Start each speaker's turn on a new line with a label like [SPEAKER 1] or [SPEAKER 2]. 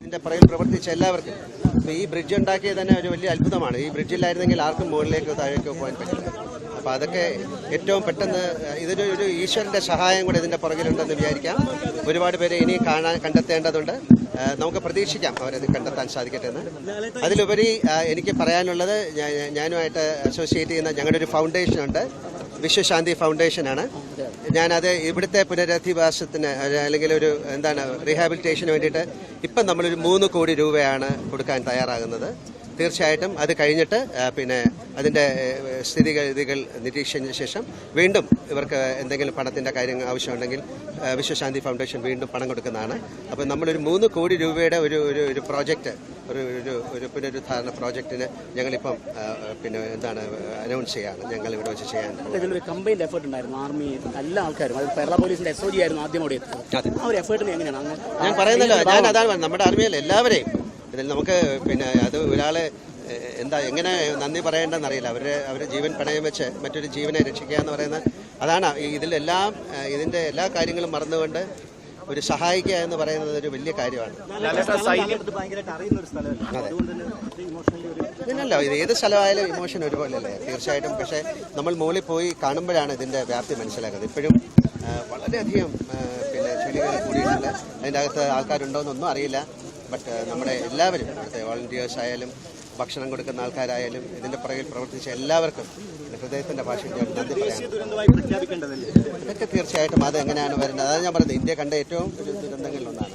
[SPEAKER 1] ഇതിന്റെ പുറകിൽ പ്രവർത്തിച്ച എല്ലാവർക്കും ഇപ്പൊ ഈ ബ്രിഡ്ജ് ഉണ്ടാക്കിയത് തന്നെ ഒരു വലിയ അത്ഭുതമാണ്. ഈ ബ്രിഡ്ജില്ലായിരുന്നെങ്കിൽ ആർക്കും മുകളിലേക്കോ താഴേക്കോ പോകാൻ പറ്റില്ല. അപ്പൊ അതൊക്കെ ഏറ്റവും പെട്ടെന്ന് ഇതൊരു ഒരു ഈശ്വരന്റെ സഹായം കൂടെ ഇതിന്റെ പുറകിലുണ്ടെന്ന് വിചാരിക്കാം. ഒരുപാട് പേരെ ഇനി കാണാൻ കണ്ടെത്തേണ്ടതുണ്ട്. നമുക്ക് പ്രതീക്ഷിക്കാം അവരത് കണ്ടെത്താൻ സാധിക്കട്ടെ എന്ന്. അതിലുപരി എനിക്ക് പറയാനുള്ളത് ഞാനുമായിട്ട് അസോസിയേറ്റ് ചെയ്യുന്ന ഞങ്ങളുടെ ഒരു ഫൗണ്ടേഷൻ ഉണ്ട്. വിശ്വശാന്തി ഫൗണ്ടേഷനാണ് ഞാനത് ഇവിടുത്തെ പുനരധിവാസത്തിന് അല്ലെങ്കിൽ ഒരു എന്താണ് റീഹാബിലിറ്റേഷന് വേണ്ടിയിട്ട് ഇപ്പം നമ്മളൊരു മൂന്ന് കോടി രൂപയാണ് കൊടുക്കാൻ തയ്യാറാകുന്നത്. തീർച്ചയായിട്ടും അത് കഴിഞ്ഞിട്ട് പിന്നെ അതിന്റെ സ്ഥിതിഗതികൾ നിരീക്ഷിച്ചതിന് ശേഷം വീണ്ടും ഇവർക്ക് എന്തെങ്കിലും പണത്തിന്റെ കാര്യങ്ങൾ ആവശ്യമുണ്ടെങ്കിൽ വിശ്വശാന്തി ഫൗണ്ടേഷൻ വീണ്ടും പണം കൊടുക്കുന്നതാണ്. അപ്പോൾ നമ്മളൊരു മൂന്ന് കോടി രൂപയുടെ ഒരു ഒരു പ്രോജക്റ്റ് ഒരു ഒരു ഒരു പുനരുദ്ധാരണ പ്രോജക്റ്റിന് ഞങ്ങളിപ്പം പിന്നെ എന്താണ് അനൗൺസ് ചെയ്യാണ്. ഞങ്ങൾ ഇവിടെ വെച്ച് ചെയ്യാൻ
[SPEAKER 2] ഒരു കമ്പൈൻഡ് എഫേർട്ട് ഉണ്ടായിരുന്നു. ആർമി എല്ലാ ആൾക്കാരും. അത് കേരള പോലീസിന്റെ എസ് ഒ ജി ആയിരുന്നു ആദ്യം അവിടെ ആ ഒരു എഫേർട്ടിന് എങ്ങനെയാണ്?
[SPEAKER 1] ഞാൻ പറയുന്നല്ലോ ഞാൻ അതാണ്. നമ്മുടെ ആർമിയിൽ എല്ലാവരെയും. ഇതിൽ നമുക്ക് പിന്നെ അത് ഒരാളെ എന്താ എങ്ങനെ നന്ദി പറയേണ്ടെന്നറിയില്ല. അവരുടെ അവരുടെ ജീവൻ പണയം വെച്ച് മറ്റൊരു ജീവനെ രക്ഷിക്കുക എന്ന് പറയുന്നത് അതാണ് ഇതിലെല്ലാം ഇതിന്റെ ഇതിന്റെ എല്ലാ കാര്യങ്ങളും മറന്നുകൊണ്ട് ഒരു സഹായിക്കുക എന്ന് പറയുന്നത് ഒരു വലിയ കാര്യമാണ്. ഇതിനല്ല ഇത് ഏത് സ്ഥലമായാലും ഇമോഷൻ ഒരുപോലെയല്ലേ? തീർച്ചയായിട്ടും. പക്ഷേ നമ്മൾ മുകളിൽ പോയി കാണുമ്പോഴാണ് ഇതിന്റെ വ്യാപ്തി മനസ്സിലാക്കുന്നത് ഇപ്പോഴും വളരെയധികം പിന്നെ ചുഴികൾ കൂടിയിട്ടുണ്ട്. അതിന്റെ അകത്ത് ആൾക്കാരുണ്ടോയെന്നൊന്നും അറിയില്ല. ബട്ട് നമ്മുടെ എല്ലാവരും ഇവിടുത്തെ വോളണ്ടിയേഴ്സ് ആയാലും ഭക്ഷണം കൊടുക്കുന്ന ആൾക്കാരായാലും ഇതിന്റെ പുറകിൽ പ്രവർത്തിച്ച എല്ലാവർക്കും ഹൃദയത്തിന്റെ ഭാഷയിൽ ഞാൻ നന്ദി പറയാം. ഇതൊക്കെ തീർച്ചയായിട്ടും അത് എങ്ങനെയാണ് വരുന്നത്? അതാണ് ഞാൻ പറയുന്നത് ഇന്ത്യ കണ്ട ഏറ്റവും ഒരു ദുരന്തങ്ങളിലൊന്നാണ്